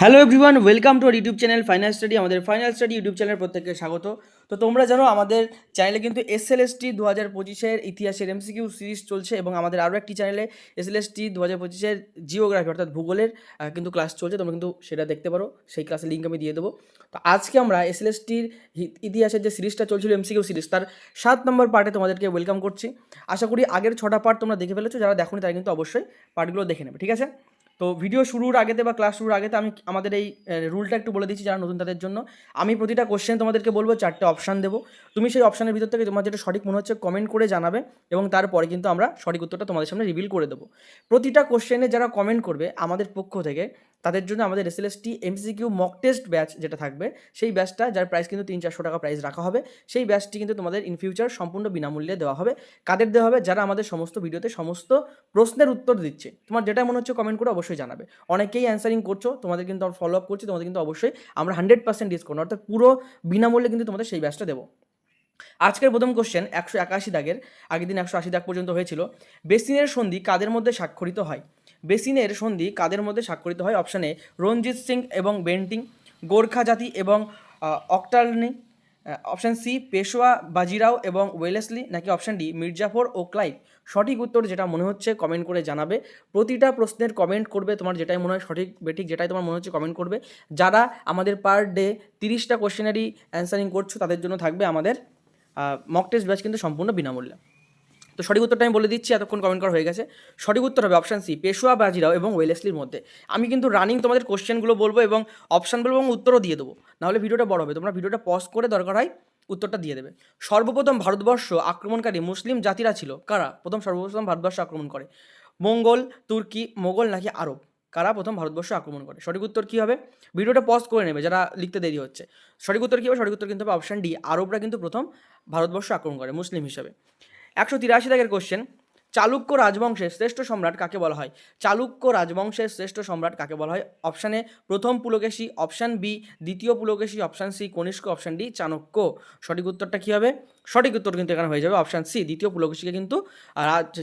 Hello everyone welcome to YouTube channel final study আমাদের final study YouTube channel প্রত্যেককে স্বাগত। তো তোমরা জানো, আমাদের চ্যানেলে কিন্তু এস এল এস টি দু হাজার পঁচিশের ইতিহাসের এমসিকিউ সিরিজ চলছে এবং আমাদের আরও একটি চ্যানেলে এস এল এস টি দু হাজার পঁচিশের জিওগ্রাফি অর্থাৎ ভূগোলের কিন্তু ক্লাস চলছে। তোমরা কিন্তু সেটা দেখতে পারো, সেই ক্লাসের লিঙ্ক আমি দিয়ে দেবো। তো আজকে আমরা এস এল এস টির ইতিহাসের যে সিরিজটা চলছিল এমসিকিউ সিরিজ তার সাত নম্বর পার্টে তোমাদেরকে ওয়েলকাম করছি। আশা করি আগের ছটা পার্ট তোমরা দেখে ফেলেছো, যারা দেখোনি তারা কিন্তু অবশ্যই পার্টগুলো দেখে নেবে, ঠিক আছে? তো ভিডিও শুরুর আগেতে বা ক্লাস শুরুর আগেতে আমি আমাদের এই রুলটা একটু বলে দিচ্ছি যারা নতুন তাদের জন্য। আমি প্রতিটা কোশ্চেন তোমাদেরকে বলব, চারটে অপশান দেবো। তুমি সেই অপশানের ভিতর থেকে তোমার যেটা সঠিক মনে হচ্ছে কমেন্ট করে জানাবে এবং তারপরে কিন্তু আমরা সঠিক উত্তরটা তোমাদের সামনে রিভিল করে দেবো। প্রতিটা কোশ্চেনে যারা কমেন্ট করবে, আমাদের পক্ষ থেকে তাদের জন্য আমাদের S L S T MCQ mock test batch যেটা থাকবে, সেই ব্যাচটা যার প্রাইস কিন্তু তিন চারশো টাকা প্রাইস রাখা হবে, সেই ব্যাচটি কিন্তু তোমাদের ইন ফিউচার সম্পূর্ণ বিনামূল্যে দেওয়া হবে। কাদের দেওয়া হবে? যারা আমাদের সমস্ত ভিডিওতে সমস্ত প্রশ্নের উত্তর দিচ্ছে। তোমার যেটা মনে হচ্ছে কমেন্ট করে অবশ্যই জানাবে। অনেকেই অ্যান্সারিং করছ, তোমাদের কিন্তু আমরা ফলো আপ করছি, তোমাদের কিন্তু অবশ্যই আমরা হান্ড্রেড পার্সেন্ট ডিসকাউন্ট অর্থাৎ পুরো বিনামূল্যে কিন্তু তোমাদের সেই ব্যাচটা দেবো। আজকের প্রথম কোশ্চেন একশো একাশি দাগের, আগের দিন একশো আশি দাগ পর্যন্ত হয়েছিল। বেসিনের সন্ধি কাদের মধ্যে স্বাক্ষরিত হয়? বেসিনের সন্ধি কাদের মধ্যে স্বাক্ষরিত হয়? অপশানে রঞ্জিত সিং এবং বেন্টিং, গোর্খা জাতি এবং Ochterlony. Option C Peshwa, Bajirao এবং ওয়েলেসলি নাকি অপশান ডি মির্জাফর ও ক্লাইভ? সঠিক উত্তর যেটা মনে হচ্ছে কমেন্ট করে জানাবে। প্রতিটা প্রশ্নের কমেন্ট করবে তোমার যেটাই মনে হয় সঠিক, বেঠিক যেটাই তোমার মনে হচ্ছে কমেন্ট করবে। যারা আমাদের পার ডে তিরিশটা কোশ্চেনারি অ্যান্সারিং করছ তাদের জন্য থাকবে আমাদের মক টেস্ট ব্যাচ কিন্তু সম্পূর্ণ বিনামূল্যে। তো সঠিক উত্তরটা আমি বলে দিচ্ছি, এতক্ষণ কমেন্ট করা হয়ে গেছে। সঠিক উত্তর হবে অপশান সি পেশোয়া বাজিরাও এবং ওয়েলেসলির মধ্যে। আমি কিন্তু রানিং তোমাদের কোশ্চেনগুলো বলব এবং অপশান বলব এবং উত্তরও দিয়ে দেবো। নাহলে ভিডিওটা বড় হবে, তোমরা ভিডিওটা পজ করে দরকার হয় উত্তরটা দিয়ে দেবে। সর্বপ্রথম ভারতবর্ষ আক্রমণকারী মুসলিম জাতিরা ছিল কারা? প্রথম সর্বপ্রথম ভারতবর্ষ আক্রমণ করে। মঙ্গল, তুর্কি, মোগল নাকি আরব? কারা প্রথম ভারতবর্ষ আক্রমণ করে? সঠিক উত্তর কী হবে? ভিডিওটা পজ করে নেবে, যারা লিখতে দেরি হচ্ছে। সঠিক উত্তর কী হবে? সঠিক উত্তর কিন্তু হবে অপশান ডি আরবরা কিন্তু প্রথম ভারতবর্ষ আক্রমণ করে, মুসলিম হিসাবে। একশো তিরাশি দাগের কোশ্চেন চালুক্য রাজবংশের শ্রেষ্ঠ সম্রাট কাকে বলা হয়? চালুক্য রাজবংশের শ্রেষ্ঠ সম্রাট কাকে বলা হয়? অপশানে প্রথম পুলকেশী অপশান বি দ্বিতীয় Pulakeshi option C Kanishka option D Chanakya. সঠিক উত্তরটা কী হবে? সঠিক উত্তর কিন্তু এখানে হয়ে যাবে অপশান সি দ্বিতীয় পুলকেশীকে কিন্তু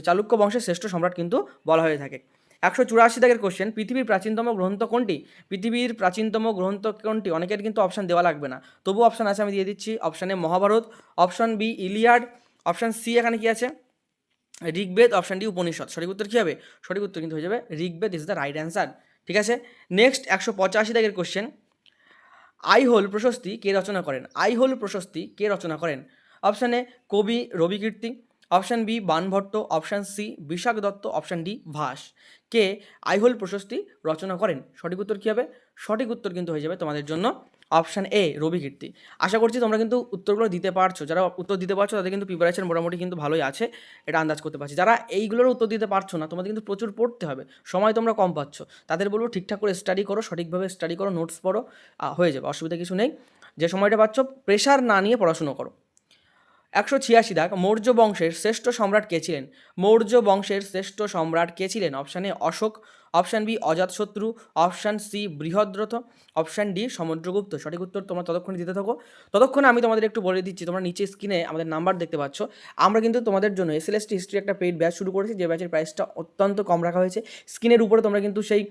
চালুক্য বংশের শ্রেষ্ঠ সম্রাট কিন্তু বলা হয়ে থাকে। একশো চুরাশি দাগের কোশ্চেন পৃথিবীর প্রাচীনতম গ্রন্থ কোনটি? পৃথিবীর প্রাচীনতম গ্রন্থ কোনটি? অনেকের কিন্তু অপশান দেওয়া লাগবে না। তবু অপশান আছে, আমি দিয়ে দিচ্ছি। Option A Mahabharata. Option B Iliad. Option C এখানে কি আছে? ঋগ্বেদ। Option D Upanishad. সঠিক উত্তর কী হবে? সঠিক উত্তর কিন্তু হয়ে যাবে Rigveda is the right answer ঠিক আছে? নেক্সট একশো পঁচাশি দাগের কোশ্চেন আইহোল প্রশস্তি কে রচনা করেন? আইহোল প্রশস্তি কে রচনা করেন? অপশানে কবি Ravikirti option B, Banabhatta, option C Vishakhadatta, option D, Bhasa. কে আইহোল প্রশস্তি রচনা করেন? সঠিক উত্তর কী হবে? সঠিক উত্তর কিন্তু হয়ে যাবে তোমাদের জন্য অপশান এ রবি কীর্তি আশা করছি তোমরা কিন্তু উত্তরগুলো দিতে পারছ। যারা উত্তর দিতে পারছ, তাদের কিন্তু প্রিপারেশন মোটামুটি কিন্তু ভালোই আছে। এটা আন্দাজ করতে পারছি। যারা এইগুলোর উত্তর দিতে পারছ না, তোমাদের কিন্তু প্রচুর পড়তে হবে। সময় তোমরা কম পাচ্ছ। তাদের বলব ঠিকঠাক করে স্টাডি করো, সঠিকভাবে স্টাডি করো নোটস পড়ো হয়ে যাবে, অসুবিধা কিছু নেই। যে সময়টা পাচ্ছ প্রেশার না নিয়ে পড়াশুনো করো। একশো ছিয়াশি দাগ, মৌর্য বংশের শ্রেষ্ঠ সম্রাট কে ছিলেন? মৌর্য বংশের শ্রেষ্ঠ সম্রাট কে ছিলেন? Option A Ashoka option B Ajatashatru option C Brihadratha, option D Samudragupta. সঠিক উত্তর তোমরা ততক্ষণে দিতে থাকো। ততক্ষণে আমি তোমাদের একটু বলে দিচ্ছি, তোমরা নিচে স্ক্রিনে আমাদের নাম্বার দেখতে পাচ্ছ। আমরা কিন্তু তোমাদের জন্য এস এল এস হিস্ট্রি একটা পেইড ব্যাচ শুরু করেছি, যে ব্যাচের প্রাইসটা অত্যন্ত কম রাখা হয়েছে। স্ক্রিনের উপরে তোমরা কিন্তু সেই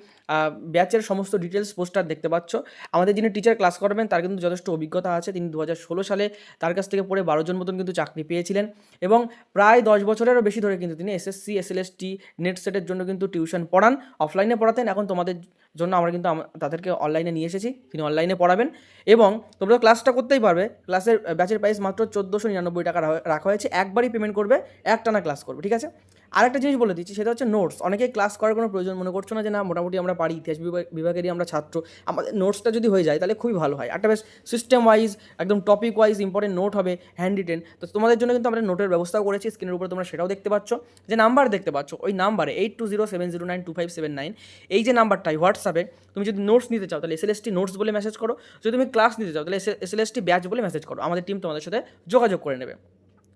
ব্যাচের সমস্ত ডিটেলস পোস্টার দেখতে পাচ্ছ। আমাদের যিনি টিচার ক্লাস করবেন, তার কিন্তু যথেষ্ট অভিজ্ঞতা আছে। তিনি দু হাজার ষোলো সালে তার কাছ থেকে পড়ে বারো জন মতন কিন্তু চাকরি পেয়েছিলেন। এবং প্রায় দশ বছরেরও বেশি ধরে কিন্তু তিনি এসএসসি এসএলএসটি নেট সেটের জন্য কিন্তু টিউশন পড়ান। অফলাইনে পড়াতেন এখন তোমাদের জন্য আমরা কিন্তু তাদেরকে অনলাইনে নিয়ে এসেছি। তিনি অনলাইনে পড়াবেন এবং তোমরা ক্লাসটা করতেই পারবে। ক্লাসের ব্যাচের প্রাইস মাত্র চোদ্দোশো নিরানব্বই টাকা রাখা হয়েছে। একবারই পেমেন্ট করবে, একটানা ক্লাস করবে, ঠিক আছে? আরেকটা জিনিস বলে দিচ্ছি, সেটা হচ্ছে নোটস অনেকেই ক্লাস করার কোনো প্রয়োজন মনে করছ না যে না, মোটামুটি আমরা পারি, ইতিহাস বিভাগ- বিভাগেরই আমরা ছাত্র। আমাদের নোটসটা যদি হয়ে যায়, তাহলে খুবই ভালো হয়। একটা বেশ সিস্টেম ওয়াইজ একদম টপিক ওয়াইজ ইম্পর্টেন্ট নোট হবে হ্যান্ড রিটেন তো তোমাদের জন্য কিন্তু আমরা নোটের ব্যবস্থাও করেছি স্ক্রিনের উপরে তোমরা সেটাও দেখতে পাচ্ছ। যে নাম্বার দেখতে পাচ্ছ, ওই নাম্বারে eight two zero seven zero nine two five seven nine এই যে নাম্বারটাই হোয়াটসঅ্যাপে তুমি যদি নোটস নিতে চাও, তাহলে এসএলএসটি নোটস বলে মেসেজ করো। যদি তুমি ক্লাস নিতে চাও, তাহলে এসএলএসটি ব্যাচ বলে মেসেজ করো। আমাদের টিম তোমাদের সাথে যোগাযোগ করে নেবে।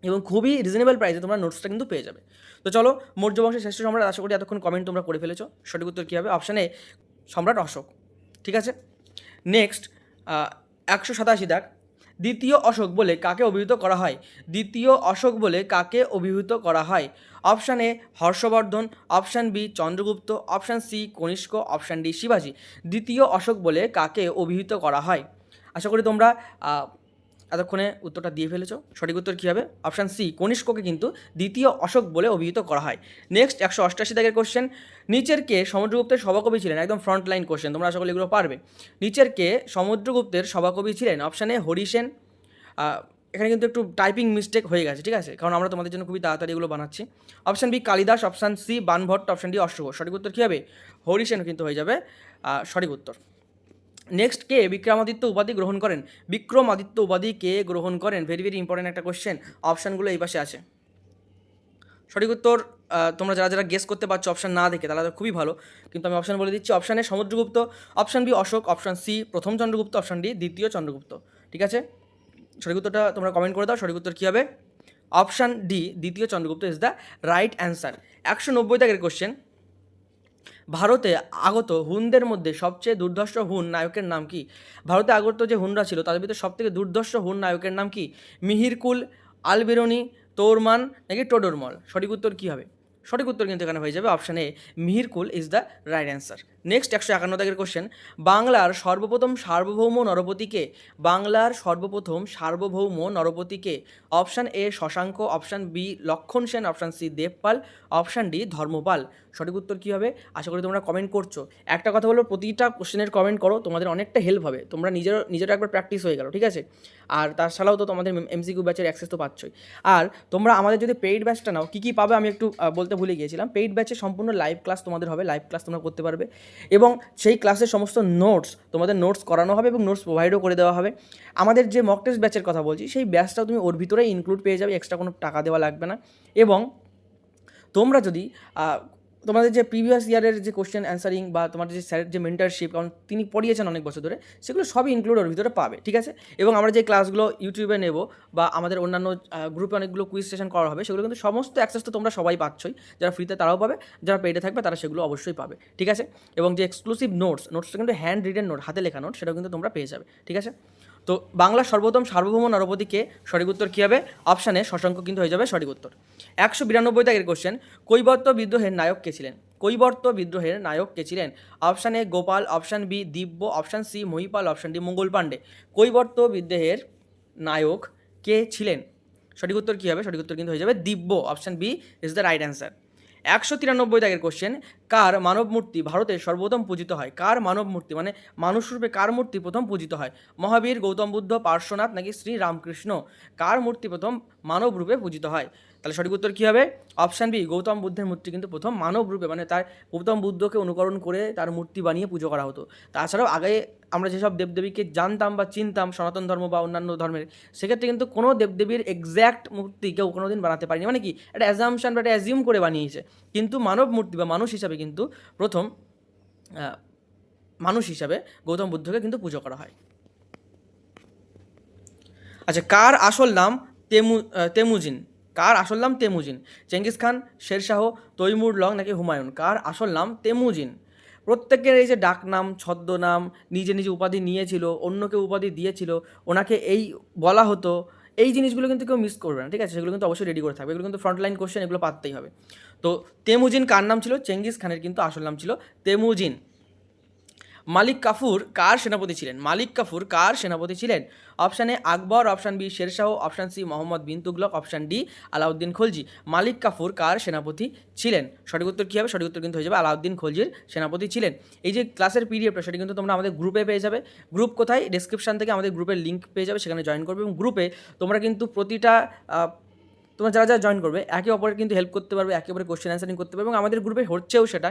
এবং খুবই রিজনেবল প্রাইসে তোমরা নোটসটা কিন্তু পেয়ে যাবে। তো চলো মৌর্য বংশের শ্রেষ্ঠ সম্রাট আশা করি এতক্ষণ কমেন্ট তোমরা করে ফেলেছো। সঠিক উত্তর কী হবে? অপশানে সম্রাট অশোক। ঠিক আছে? নেক্সট একশো সাতাশি দাগ। দ্বিতীয় অশোক বলে কাকে অভিহিত করা হয়? দ্বিতীয় অশোক বলে কাকে অভিহিত করা হয়? Option A Harshavardhana, option B Chandragupta, option C Kanishka, option D শিবাজী। দ্বিতীয় অশোক বলে কাকে অভিহিত করা হয়? আশা করি তোমরা এতক্ষণে উত্তরটা দিয়ে ফেলেছো। সঠিক উত্তর কী হবে? অপশান সি কনিষ্ককে কিন্তু দ্বিতীয় অশোক বলে অভিহিত করা হয়। নেক্সট একশো অষ্টাশি দাগের কোশ্চেন নিচের কে সমুদ্রগুপ্তের সভাকবি ছিলেন? একদম ফ্রন্ট লাইন কোশ্চেন তোমরা আশা করি এগুলো পারবে। নিচের কে সমুদ্রগুপ্তের সভাকবি ছিলেন? অপশান হরিসেন এখানে কিন্তু একটু টাইপিং মিস্টেক হয়ে গেছে, ঠিক আছে? কারণ আমরা তোমাদের জন্য খুবই তাড়াতাড়ি এগুলো বানাচ্ছি। Option B Kalidasa option C Banabhatta option D অশ্বঘোষ সঠিক উত্তর কী হবে? হরিসেন কিন্তু হয়ে যাবে সঠিক উত্তর। নেক্সট কে? বিক্রমাদিত্য উপাধি গ্রহণ করেন। বিক্রমাদিত্য উপাধি কে গ্রহণ করেন? ভেরি ভেরি ইম্পর্টেন্ট একটা কোশ্চেন অপশানগুলো এই পাশে আছে। সঠিক উত্তর তোমরা যারা যারা গেস করতে পারছ অপশান না দেখে, তাহলে তো খুবই ভালো। কিন্তু আমি অপশান বলে দিচ্ছি option A Samudragupta. Option B Ashoka. Option C প্রথম চন্দ্রগুপ্ত। অপশান ডি দ্বিতীয় চন্দ্রগুপ্ত। ঠিক আছে? সঠিক উত্তরটা তোমরা কমেন্ট করে দাও, সঠিক উত্তর কী হবে? অপশান ডি দ্বিতীয় Chandragupta is the right answer একশো নব্বই দাগের কোশ্চেন ভারতে আগত হুনদের মধ্যে সবচেয়ে দুর্ধর্ষ হুন নায়কের নাম কি? ভারতে আগত যে হুনরা ছিল, তাদের ভিতরে সবথেকে দুর্ধর্ষ হুন নায়কের নাম কি? মিহিরকুল, আলবেরনি, তোরমান নাকি টোডরমল? সঠিক উত্তর কী হবে? সঠিক উত্তর কিন্তু এখানে হয়ে যাবে option A Mihirakula is the right answer next একশো একান্ন দাগের কোশ্চেন বাংলার সর্বপ্রথম সার্বভৌম নরপতিকে বাংলার সর্বপ্রথম সার্বভৌম নরপতিকে option A Shashanka option B Lakshman Sen option C Devapala option D Dharmapala. সঠিক উত্তর কী হবে? আশা করি তোমরা কমেন্ট করছ। একটা কথা বলব প্রতিটা কোশ্চেনের কমেন্ট করো তোমাদের অনেকটা হেল্প হবে। তোমরা নিজের নিজের একবার প্র্যাকটিস হয়ে গেল ঠিক আছে? আর তাছাড়াও তো তোমাদের এমসিকিউ ব্যাচের অ্যাক্সেস তো পাচ্ছই। আর তোমরা আমাদের যদি পেইড ব্যাচটা নাও কী কী পাবে আমি একটু আহ, বলতে ভুলে গিয়েছিলাম। পেইড ব্যাচে সম্পূর্ণ লাইভ ক্লাস তোমাদের হবে লাইভ ক্লাস তোমরা করতে পারবে। এবং সেই ক্লাসের সমস্ত নোটস তোমাদের নোটস করানো হবে এবং নোটস প্রোভাইডও করে দেওয়া হবে। আমাদের যে মক টেস্ট ব্যাচের কথা বলছি, সেই ব্যাচটাও তুমি ওর ভিতরেই ইনক্লুড পেয়ে যাবে এক্সট্রা কোনো টাকা দেওয়া লাগবে না। এবং তোমরা যদি তোমাদের যে প্রিভিয়াস ইয়ারের যে কোশ্চেন অ্যান্সারিং বা তোমার যে স্যারের যে মেন্টারশিপ কারণ তিনি পড়িয়েছেন অনেক বছর ধরে, সেগুলো সবই ইনক্লুড ওর ভিতরে পাবে, ঠিক আছে? এবং আমরা যে ক্লাসগুলো ইউটিউবে নেব বা আমাদের অন্যান্য গ্রুপে অনেকগুলো কুইজ সেশন করা হবে, সেগুলো কিন্তু সমস্ত অ্যাক্সেস তো তোমরা সবাই পাচ্ছই। যারা ফ্রিতে তারাও পাবে, যারা পেইডে থাকবে তারা সেগুলো অবশ্যই পাবে, ঠিক আছে? এবং যে এক্সক্লুসিভ নোটস নোটসটা কিন্তু হ্যান্ড রিটেন নোট হাতে লেখা নোট সেটাও কিন্তু তোমরা পেয়ে যাবে, ঠিক আছে? তো বাংলার সর্বপ্রথম সার্বভৌম নরপতিকে সঠিক উত্তর কী হবে? অপশানে শশাঙ্ক কিন্তু হয়ে যাবে সঠিক উত্তর। একশো বিরানব্বই দাগের কোশ্চেন কৈবর্ত বিদ্রোহের নায়ক কে ছিলেন? কৈবর্ত বিদ্রোহের নায়ক কে ছিলেন? Option A Gopal, option B Divya, option C Mahipala, option D Mangal Pandey. কৈবর্ত বিদ্রোহের নায়ক কে ছিলেন? সঠিক উত্তর কী হবে? সঠিক উত্তর কিন্তু হয়ে যাবে Divya, option B is the right answer. একশো তিরানব্বই দাগের কোশ্চেন কার মানব মূর্তি ভারতে সর্বপ্রথম পূজিত হয়? কার মানব মূর্তি মানে মানুষরূপে কার মূর্তি প্রথম পূজিত হয়? মহাবীর, গৌতম বুদ্ধ, পার্শ্বনাথ নাকি শ্রী রামকৃষ্ণ কার মূর্তি প্রথম মানব রূপে পূজিত হয়? তাহলে সঠিক উত্তর কী হবে? অপশান বি গৌতম বুদ্ধের মূর্তি কিন্তু প্রথম মানব রূপে মানে তার গৌতম বুদ্ধকে অনুকরণ করে তার মূর্তি বানিয়ে পুজো করা হতো। তাছাড়াও আগে আমরা যেসব দেবদেবীকে জানতাম বা চিনতাম, সনাতন ধর্ম বা অন্যান্য ধর্মের, সেক্ষেত্রে কিন্তু কোনো দেবদেবীর এক্স্যাক্ট মূর্তি কেউ কোনো দিন বানাতে পারেনি। মানে কি? একটা অ্যাজামশান বা একটা অ্যাজিউম করে বানিয়েছে। কিন্তু মানব মূর্তি বা মানুষ হিসাবে কিন্তু প্রথম মানুষ হিসাবে গৌতম বুদ্ধকে কিন্তু পুজো করা হয়। আচ্ছা কার আসল নাম তেমু তেমুজিন? কার আসল নাম Temujin? Genghis Khan Sher Shah Timur Lang নাকি হুমায়ুন? কার আসল নাম তেমুজিন? প্রত্যেকের এই যে ডাক নাম ছদ্মনাম নিজে নিজে উপাধি নিয়েছিল, অন্যকে উপাধি দিয়েছিল, ওনাকে এই বলা হতো, এই জিনিসগুলো কিন্তু কেউ মিস করবে না, ঠিক আছে? সেগুলো কিন্তু অবশ্যই রেডি করে থাকবে, এগুলো কিন্তু ফ্রন্টলাইন কোশ্চেন এগুলো পাততেই হবে। তো তেমুজিন কার নাম ছিল? চেঙ্গিস খানের কিন্তু আসল নাম ছিল তেমুজিন। মালিক কাফুর কার সেনাপতি ছিলেন? মালিক কাফুর কার সেনাপতি ছিলেন? Option A Akbar, option B Sher Shah, option C Muhammad bin Tughlaq option D Alauddin Khalji. Malik Kafur কার সেনাপতি ছিলেন? সঠিক উত্তর কী হবে? সঠিক উত্তর কিন্তু হয়ে যাবে আলাউদ্দিন খলজির সেনাপতি ছিলেন। এই যে ক্লাসের পিডিএফটা সেটা কিন্তু তোমরা আমাদের গ্রুপে পেয়ে যাবে। গ্রুপ কোথায়? ডিসক্রিপশন থেকে আমাদের গ্রুপের লিঙ্ক পেয়ে যাবে, সেখানে জয়েন করবে। এবং গ্রুপে তোমরা কিন্তু প্রতিটা তোমরা যারা যারা জয়েন করবে, একে অপরের কিন্তু হেল্প করতে পারবে, একে অপরের কোশ্চেন অ্যান্সারিং করতে পারবে এবং আমাদের গ্রুপে হচ্ছেও সেটা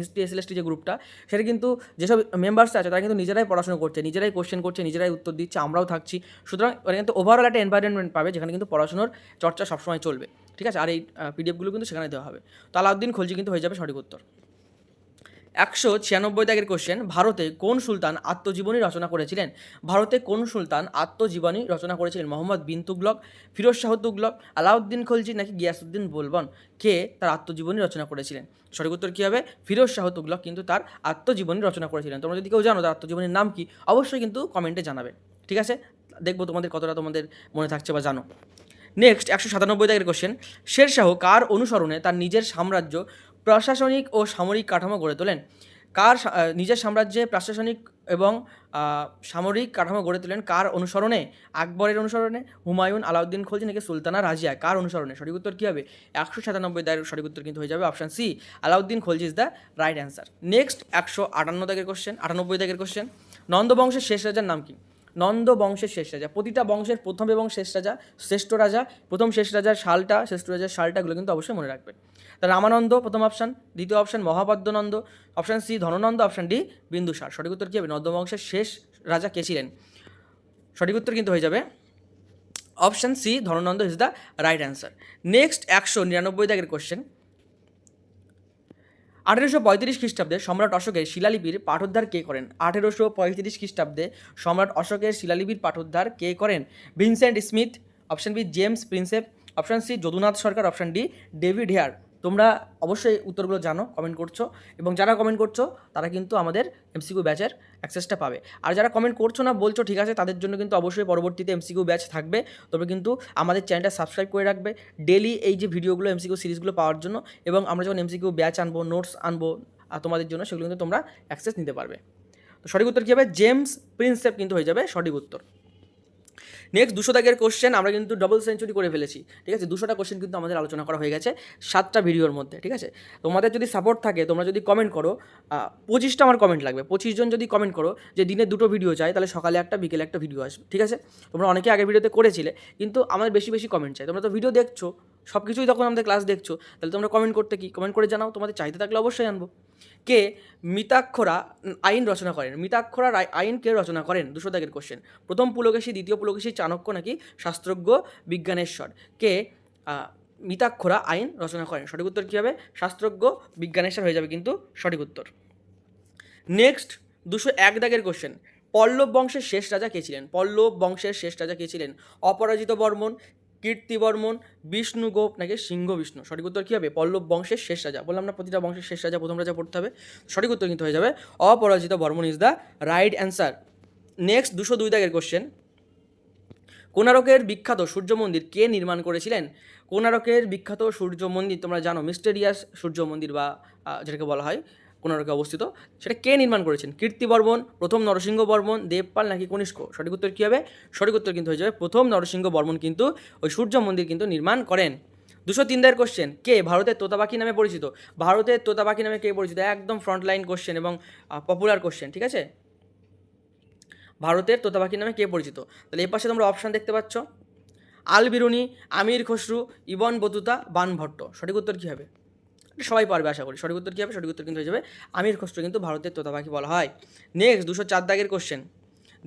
হিস্ট্রি এস এল যে গ্রুপটা সেটা কিন্তু যেসব মেম্বার্স আছে, তারা কিন্তু নিজেরাই পড়াশোনা করছে, নিজেরাই কোশ্চেন করছে, নিজেরাই উত্তর দিচ্ছে, আমরাও থাকছি। সুতরাং ওরা কিন্তু ওভারঅল একটা এনভায়রনমেন্ট পাবে, যেখানে কিন্তু পড়াশোনার চর্চা সবসময় চলবে। ঠিক আছে? আর এই পিডিএফগুলো কিন্তু সেখানে দেওয়া হবে। তো আলাউদ্দিন খলজি কিন্তু হয়ে যাবে সঠিক উত্তর। একশো ছিয়ানব্বই দাগের কোশ্চেন ভারতে কোন সুলতান আত্মজীবনী রচনা করেছিলেন? ভারতে কোন সুলতান আত্মজীবনী রচনা করেছিলেন? মোহাম্মদ বিন তুগলক, ফিরোজ শাহ তুগলক, আলাউদ্দিন খলজি নাকি গিয়াসুদ্দিন বলবন? কে তার আত্মজীবনী রচনা করেছিলেন? সঠিক উত্তর কী হবে? ফিরোজ শাহ তুগলক কিন্তু তার আত্মজীবনী রচনা করেছিলেন। তোমরা যদি কেউ জানো তার আত্মজীবনীর নাম কি, অবশ্যই কিন্তু কমেন্টে জানাবে। ঠিক আছে? দেখব তোমাদের কতটা তোমাদের মনে থাকছে বা জানো। নেক্সট একশো সাতানব্বই দাগের কোশ্চেন শেরশাহ কার অনুসরণে তার নিজের সাম্রাজ্য প্রশাসনিক ও সামরিক কাঠামো গড়ে তোলেন। কার নিজের সাম্রাজ্যে প্রশাসনিক এবং সামরিক কাঠামো গড়ে তোলেন কার অনুসরণে? আকবরের অনুসরণে, হুমায়ুন আলাউদ্দিন খলজি নাকি সুলতানা রাজিয়া? কার অনুসরণে? সঠিক উত্তর কী হবে? একশো সাতানব্বই দায়ের সঠিক উত্তর কিন্তু হয়ে যাবে option C Alauddin Khalji is the right answer next একশো আটান্ন দাগের কোশ্চেন আটানব্বই দাগের কোশ্চেন নন্দবংশের শেষ রাজার নাম কি? নন্দ বংশের শেষ রাজা। প্রতিটা বংশের প্রথম এবং শেষ রাজা, শ্রেষ্ঠ রাজা, প্রথম শেষ রাজার সালটা শ্রেষ্ঠ রাজার সালটাগুলো কিন্তু অবশ্যই মনে রাখবেন। তা রামানন্দ, প্রথম অপশান দ্বিতীয় option Mahapadmananda option C Dhanananda option D Bindusara. সঠিক উত্তর কী হবে? নন্দ বংশের শেষ রাজা কে ছিলেন? সঠিক উত্তর কিন্তু হয়ে যাবে। Option C Dhanananda is the right answer next একশো নিরানব্বই দাগের কোশ্চেন আঠেরোশো পঁয়ত্রিশ খ্রিস্টাব্দে সম্রাট অশোকের শিলালিপির পাঠোদ্ধার কে করেন? আঠেরোশো পঁয়ত্রিশ খ্রিস্টাব্দে সম্রাট অশোকের শিলালিপির পাঠোদ্ধার কে করেন? Vincent Smith, option B James Prinsep, option C Jadunath Sarkar, option D David Hare. তোমরা অবশ্যই উত্তরগুলো জানো কমেন্ট করছ এবং যারা কমেন্ট করছ, তারা কিন্তু আমাদের এমসিকিউ ব্যাচের অ্যাক্সেসটা পাবে। আর যারা কমেন্ট করছ না, বলছো ঠিক আছে, তাদের জন্য কিন্তু অবশ্যই পরবর্তীতে এমসিকিউ ব্যাচ থাকবে। তবে কিন্তু আমাদের চ্যানেলটা সাবস্ক্রাইব করে রাখবে। ডেলি এই যে ভিডিওগুলো এমসিকিউ সিরিজগুলো পাওয়ার জন্য এবং আমরা যখন এমসিকিউ ব্যাচ আনব নোটস আনব তোমাদের জন্য সেগুলো কিন্তু তোমরা অ্যাক্সেস নিতে পারবে। তো সঠিক উত্তর কী হবে? জেমস প্রিন্সেপ কিন্তু হয়ে যাবে সঠিক উত্তর। নেক্সট দুশো দাগের কোশ্চেন আমরা কিন্তু ডবল সেঞ্চুরি করে ফেলেছি, ঠিক আছে? দুশোটা কোশ্চেন কিন্তু আমাদের আলোচনা করা হয়ে গেছে সাতটা ভিডিওর মধ্যে, ঠিক আছে? তোমাদের যদি সাপোর্ট থাকে, তোমরা যদি কমেন্ট করো পঁচিশটা আমার কমেন্ট লাগবে। পঁচিশ জন যদি কমেন্ট করো যে দিনে দুটো ভিডিও চাই, তাহলে সকালে একটা, বিকেলে একটা ভিডিও আসবে, ঠিক আছে? তোমরা অনেকে আগের ভিডিওতে করেছিলে, কিন্তু আমাদের বেশি বেশি কমেন্ট চাই। তোমরা তো ভিডিও দেখছ সব কিছুই তখন আমাদের ক্লাস দেখছ, তাহলে তোমরা কমেন্ট করতে কি? কমেন্ট করে জানাও, তোমাদের চাইতে থাকলে অবশ্যই আনব। কে মিতাক্ষরা আইন রচনা করেন? মিতাক্ষরা আইন কে রচনা করেন? দুশো দাগের কোশ্চেন প্রথম পুলকেশী, দ্বিতীয় পুলকেশী চাণক্য নাকি শাস্ত্রজ্ঞ বিজ্ঞানেশ্বর? কে মিতাক্ষরা আইন রচনা করেন? সঠিক উত্তর কী হবে? শাস্ত্রজ্ঞ বিজ্ঞানেশ্বর হয়ে যাবে কিন্তু সঠিক উত্তর। নেক্সট দুশো এক দাগের কোশ্চেন পল্লব বংশের শেষ রাজা কে ছিলেন? পল্লব বংশের শেষ রাজা কে ছিলেন? অপরাজিত বর্মন কীর্তিবর্মন বিষ্ণুগোপ নাকি সিংহ বিষ্ণু? সঠিক উত্তর কী হবে? পল্লব বংশের শেষ রাজা। বললাম না প্রতিটা বংশের শেষ রাজা প্রথম রাজা পড়তে হবে। সঠিক উত্তর কিন্তু হয়ে যাবে। Aparajita Varman is the right answer next দুশো দুই দাগের কোশ্চেন কোনারকের বিখ্যাত সূর্য মন্দির কে নির্মাণ করেছিলেন? কোনারকের বিখ্যাত সূর্য মন্দির, তোমরা জানো মিস্টেরিয়াস সূর্য মন্দির বা যেটাকে বলা হয় কোনারকে অবস্থিত, সেটা কে নির্মাণ করেছেন? কীর্তি কীর্তিবর্মন প্রথম নরসিংহ বর্মন, দেবপাল নাকি কনিষ্ক? সঠিক উত্তর কী হবে? সঠিক উত্তর কিন্তু হয়ে যাবে, প্রথম নরসিংহ বর্মন কিন্তু ওই সূর্য মন্দির কিন্তু নির্মাণ করেন। দুশো তিন দায়ের কোশ্চেন কে? ভারতের তোতাপাখি নামে পরিচিত। ভারতের তোতাপাখি নামে কে পরিচিত? একদম ফ্রন্ট লাইন কোশ্চেন এবং পপুলার কোশ্চেন ঠিক আছে? ভারতের তোতাপাখি নামে কে পরিচিত? তাহলে এ পাশে তোমরা অপশান দেখতে পাচ্ছ। Al Biruni Amir Khusrau, Ibn Battuta Ban Bhatta সঠিক উত্তর কী হবে? সবাই পারবে, আশা করি। সঠিক উত্তর কী হবে? সঠিক উত্তর কিন্তু হয়ে যাবে। আমির খসরু কিন্তু ভারতের তোতা পাখি বলা হয়। নেক্সট দুশো চার দাগের কোশ্চেন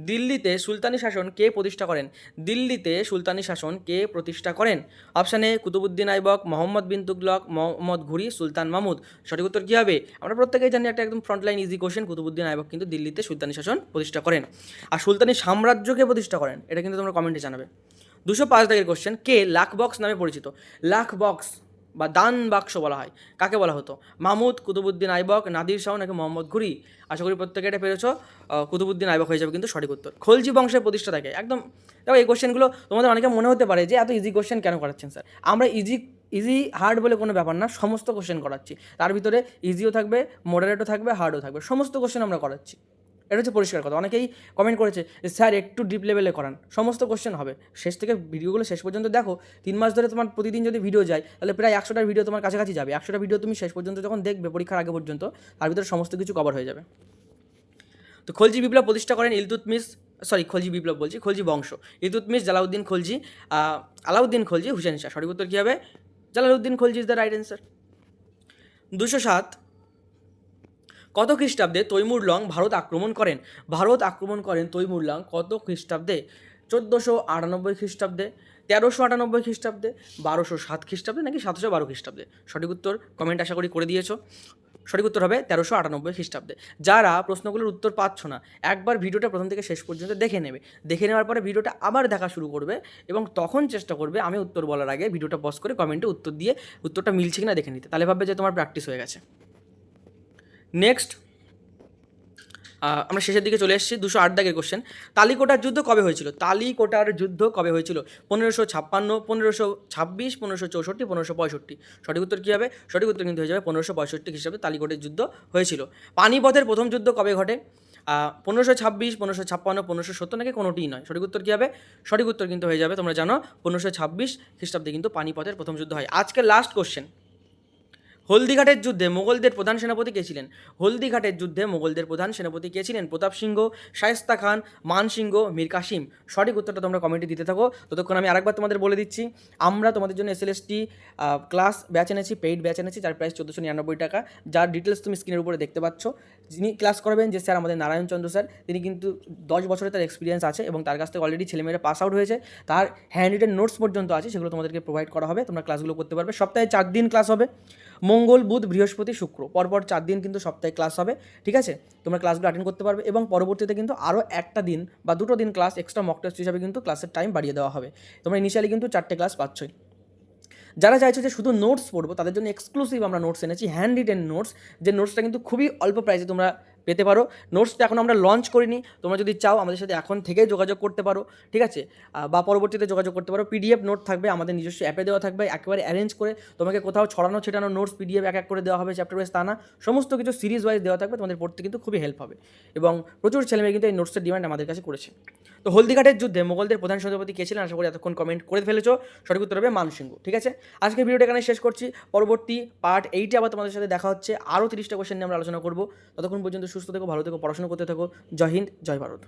দিল্লিতে সুলতানি শাসন কে প্রতিষ্ঠা করেন? দিল্লিতে সুলতানি শাসন কে প্রতিষ্ঠা করেন? অপশানে কুতুবুদ্দিন আইবক, মোহাম্মদ বিন তুগলক, মোহাম্মদ ঘুরি, সুলতান মাহমুদ। সঠিক উত্তর কী হবে? আমরা প্রত্যেকেই জানি একটা একদম frontline easy question Qutbuddin Aibak কিন্তু দিল্লিতে সুলতানি শাসন প্রতিষ্ঠা করেন। আর সুলতানি সাম্রাজ্যকে প্রতিষ্ঠা করেন, এটা কিন্তু তোমরা কমেন্টে জানাবে। দুশো পাঁচ দাগের কোশ্চেন কে লাখ বক্স নামে পরিচিত? লাখ বক্স বা দান বাক্স বলা হয়। কাকে বলা হতো? মাহমুদ কুতুবুদ্দিন আইবক, নাদির শাহ নাকি মোহাম্মদ ঘুরি? আশা করি প্রত্যেকে এটা পেরেছ কুতুবুদ্দিন আইবক হয়ে যাবে কিন্তু সঠিক উত্তর। খলজি বংশের প্রতিষ্ঠা থাকে। একদম, দেখো এই কোশ্চেনগুলো তোমাদের অনেকে মনে হতে পারে যে এত ইজি কোশ্চেন কেন করাচ্ছেন স্যার আমরা ইজি ইজি হার্ড বলে কোনো ব্যাপার না, সমস্ত কোশ্চেন করাচ্ছি। তার ভিতরে ইজিও থাকবে মডারেটও থাকবে হার্ডও থাকবে, সমস্ত কোশ্চেন আমরা করাচ্ছি। এটা হচ্ছে পরিষ্কার কথা। অনেকেই কমেন্ট করেছে যে, স্যার, একটু ডিপ লেভেলে করান। সমস্ত কোশ্চেন হবে। শেষ থেকে ভিডিওগুলো শেষ পর্যন্ত দেখো, তিন মাস ধরে তোমার প্রতিদিন যদি ভিডিও যায়, তাহলে প্রায় একশোটা ভিডিও তোমার কাছাকাছি যাবে। একশোটা ভিডিও তুমি শেষ পর্যন্ত যখন দেখবে, পরীক্ষার আগে পর্যন্ত, তার ভিতরে সমস্ত কিছু কভার হয়ে যাবে। তো খলজি বিপ্লব প্রতিষ্ঠা করেন ইলতুতমিস সরি খলজি বিপ্লব বলছি, খলজি বংশ। ইলতুতমিস জালাউদ্দিন খলজি আলাউদ্দিন খলজি, হুসেন শাহ। সঠিক উত্তর কী হবে? Jalaluddin Khalji is the right answer দুশো সাত কত খ্রিস্টাব্দে তৈমুর লং ভারত আক্রমণ করেন? ভারত আক্রমণ করেন তৈমুর লং কত খ্রিস্টাব্দে? চোদ্দোশো আটানব্বই খ্রিস্টাব্দে, তেরোশো আটানব্বই খ্রিস্টাব্দে, বারোশো সাত খ্রিস্টাব্দে নাকি সাতশো বারো খ্রিস্টাব্দে? সঠিক উত্তর কমেন্ট আশা করি করে দিয়েছ। সঠিক উত্তর হবে তেরোশো আটানব্বই খ্রিস্টাব্দে। যারা প্রশ্নগুলোর উত্তর পাচ্ছ না, একবার ভিডিওটা প্রথম থেকে শেষ পর্যন্ত দেখে নেবে। দেখে নেওয়ার পরে ভিডিওটা আবার দেখা শুরু করবে এবং তখন চেষ্টা করবে আমি উত্তর বলার আগে ভিডিওটা পজ করে কমেন্টে উত্তর দিয়ে উত্তরটা মিলছে কিনা দেখে নিতে। তাহলে ভাববে যে তোমার প্র্যাকটিস হয়ে গেছে। নেক্সট আমরা শেষের দিকে চলে এসেছি দুশো আট দাগের কোশ্চেন তালিকোটার যুদ্ধ কবে হয়েছিল? তালিকোটার যুদ্ধ কবে হয়েছিল? পনেরোশো ছাপ্পান্ন, পনেরোশো ছাব্বিশ, পনেরোশো চৌষট্টি, পনেরোশো পঁয়ষট্টি। সঠিক উত্তর কী হবে? সঠিক উত্তর কিন্তু হয়ে যাবে পনেরোশো পঁয়ষট্টি হিসাবে তালিকোটের যুদ্ধ হয়েছিল। পানিপথের প্রথম যুদ্ধ কবে ঘটে? পনেরোশো ছাব্বিশ, পনেরোশো ছাপ্পান্ন, পনেরোশো সত্তর নাকি কোনোটিই নয়? সঠিক উত্তর কী হবে? সঠিক উত্তর কিন্তু হয়ে যাবে, তোমরা জানো, পনেরোশো ছাব্বিশ খ্রিস্টাব্দে কিন্তু পানিপথের প্রথম যুদ্ধ হয়। আজকের লাস্ট কোশ্চেন হলদিঘাটের যুদ্ধে মোগলদের প্রধান সেনাপতি কে ছিলেন? হলদিঘাটের যুদ্ধে মোগলদের প্রধান সেনাপতি কে ছিলেন? প্রতাপ সিংহ, শায়েস্তা খান, মান সিংহ, মীর কাসিম। সঠিক উত্তরটা তোমরা কমেন্টে দিতে থাকো। ততক্ষণ আমি আরেকবার তোমাদের বলে দিচ্ছি, আমরা তোমাদের জন্য এসএলএসটি ক্লাস ব্যাচ এনেছি পেইড ব্যাচ এনেছি, যার প্রাইস চোদ্দোশো নিরানব্বই টাকা। যার ডিটেলস তুমি স্ক্রিনের উপরে দেখতে পাচ্ছ। যিনি ক্লাস করবেন যে স্যার আমাদের নারায়ণ চন্দ্র স্যার তিনি কিন্তু দশ বছরের তার এক্সপিরিয়েন্স আছে এবং তার কাছ থেকে অলরেডি ছেলেমেয়েরা পাস আউট হয়েছে। তার হ্যান্ড রিটেন নোটস পর্যন্ত আছে, সেগুলো তোমাদেরকে প্রোভাইড করা হবে। তোমরা ক্লাসগুলো করতে পারবে। সপ্তাহে চার দিন ক্লাস হবে। মঙ্গল, বুধ, বৃহস্পতি, শুক্র। পরপর চার দিন কিন্তু সপ্তাহে ক্লাস হবে, ঠিক আছে? তোমরা ক্লাসগুলো অ্যাটেন্ড করতে পারবে এবং পরবর্তীতে কিন্তু আরও একটা দিন বা দুটো দিন ক্লাস এক্সট্রা মক টেস্ট হিসাবে কিন্তু ক্লাসের টাইম বাড়িয়ে দেওয়া হবে। তোমরা ইনিশিয়ালি কিন্তু চারটে ক্লাস পাচ্ছই। যারা চাইছো যে শুধু নোটস পড়ব, তাদের জন্য এক্সক্লুসিভ আমরা নোটস এনেছি হ্যান্ড রিটেন নোটস যে নোটসটা কিন্তু খুবই অল্প প্রাইসে তোমরা পেতে পারো। নোটসটা এখন আমরা লঞ্চ করিনি। তোমরা যদি চাও, আমাদের সাথে এখন থেকেই যোগাযোগ করতে পারো। ঠিক আছে? বা পরবর্তীতে যোগাযোগ করতে পারো। পিডিএফ নোট থাকবে, আমাদের নিজস্ব অ্যাপে দেওয়া থাকবে। একেবারে অ্যারেঞ্জ করে তোমাকে কোথাও ছড়ানো, ছেটানো নোটস পিডিএফ এক এক করে দেওয়া হবে চ্যাপ্টার ওয়াইজ তা না। সমস্ত কিছু সিরিজ ওয়াইজ দেওয়া থাকবে, তোমাদের পড়তে কিন্তু খুবই হেল্প হবে। এবং প্রচুর ছেলেমেয়ে কিন্তু এই নোটসের ডিমান্ড আমাদের কাছে করেছে। তো হলদিঘাটের যুদ্ধে মোগলদের প্রধান সেনাপতি কে ছিলেন? আশা করি এতক্ষণ কমেন্ট করে ফেলেছো। সঠিক উত্তর হবে মানসিংহ ঠিক আছে? আজকে ভিডিওটা এখানে শেষ করছি। পরবর্তী পার্ট এইটে আবার তোমাদের সাথে দেখা হচ্ছে। আরও তিরিশটা কোশ্চেন নিয়ে আমরা আলোচনা করব। ততক্ষণ পর্যন্ত সুস্থ থেকো, ভালো থেকো, পড়াশোনা করতে থাকো। জয় হিন্দ, জয় ভারত।